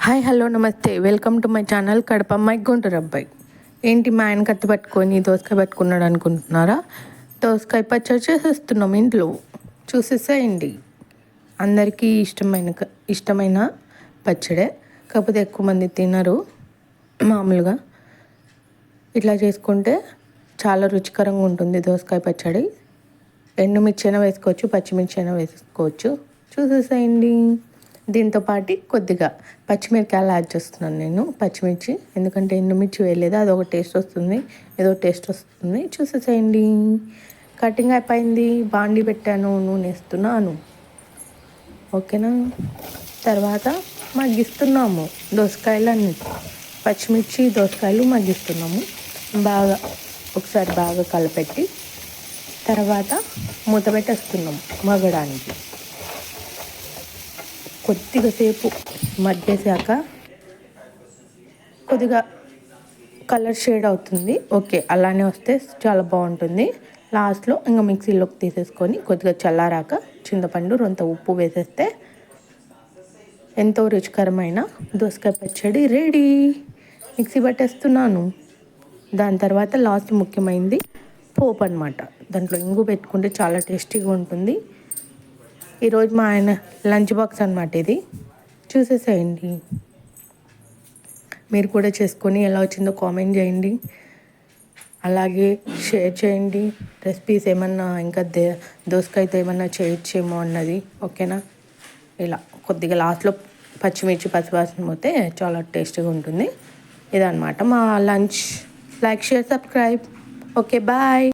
Hi hello నమస్తే. Welcome to my channel Kadapa అమ్మాయి గుంటూరు అబ్బాయి. ఏంటి మా ఆయన కత్తి పట్టుకొని దోసకాయ పట్టుకున్నాడు అనుకుంటున్నారా? దోసకాయ పచ్చడి చేసేస్తున్నాం ఇంట్లో. చూసేసేయండి. అందరికీ ఇష్టమైన క- ఇష్టమైన పచ్చడే. కాకపోతే ఎక్కువ మంది తినరు. మామూలుగా. ఇట్లా చేసుకుంటే చాలా రుచికరంగా ఉంటుంది దోసకాయ పచ్చడి. ఎండుమిర్చి అయినా వేసుకోవచ్చు పచ్చిమిర్చి అయినా వేసుకోవచ్చు. చూసేసేయండి. దీంతోపాటు కొద్దిగా పచ్చిమిరకాయలు యాడ్ చేస్తున్నాను నేను పచ్చిమిర్చి. ఎందుకంటే ఎండుమిర్చి వేయలేదు అది ఒక టేస్ట్ వస్తుంది ఏదో టేస్ట్ వస్తుంది. చూసేసేయండి. కటింగ్ అయిపోయింది బాండి పెట్టాను నూనె వేస్తున్నాను. ఓకేనా? తర్వాత మగ్గిస్తున్నాము దోసకాయలన్నీ. పచ్చిమిర్చి దోసకాయలు మగ్గిస్తున్నాము. బాగా ఒకసారి బాగా కలపెట్టి తర్వాత మూత పెట్టేస్తున్నాము మగ్గడానికి. కొద్దిగా సేపు మగ్గేసాక కొద్దిగా కలర్ షేడ్ అవుతుంది. ఓకే అలానే వస్తే చాలా బాగుంటుంది. లాస్ట్లో ఇంకా మిక్సీలోకి తీసేసుకొని కొద్దిగా చల్లారాక చింతపండు రొంత ఉప్పు వేసేస్తే ఎంతో రుచికరమైన దోసకాయ పచ్చడి రెడీ. మిక్సీ పట్టేస్తున్నాను. దాని తర్వాత లాస్ట్ ముఖ్యమైనది పోపు అనమాట దాంట్లో ఇంగు పెట్టుకుంటే చాలా టేస్టీగా ఉంటుంది. ఈరోజు మా ఆయన లంచ్ బాక్స్ అనమాట ఇది. చూసేసేయండి. మీరు కూడా చేసుకొని ఎలా వచ్చిందో కామెంట్ చేయండి. అలాగే షేర్ చేయండి. రెసిపీస్ ఏమన్నా ఇంకా దే దోసకాయతో ఏమన్నా చేయొచ్చేమో అన్నది ఓకేనా? ఇలా కొద్దిగా లాస్ట్లో పచ్చిమిర్చి పచ్చివాసన పోతే చాలా టేస్టీగా ఉంటుంది. ఇదనమాట మా lunch. Like share subscribe. Okay bye.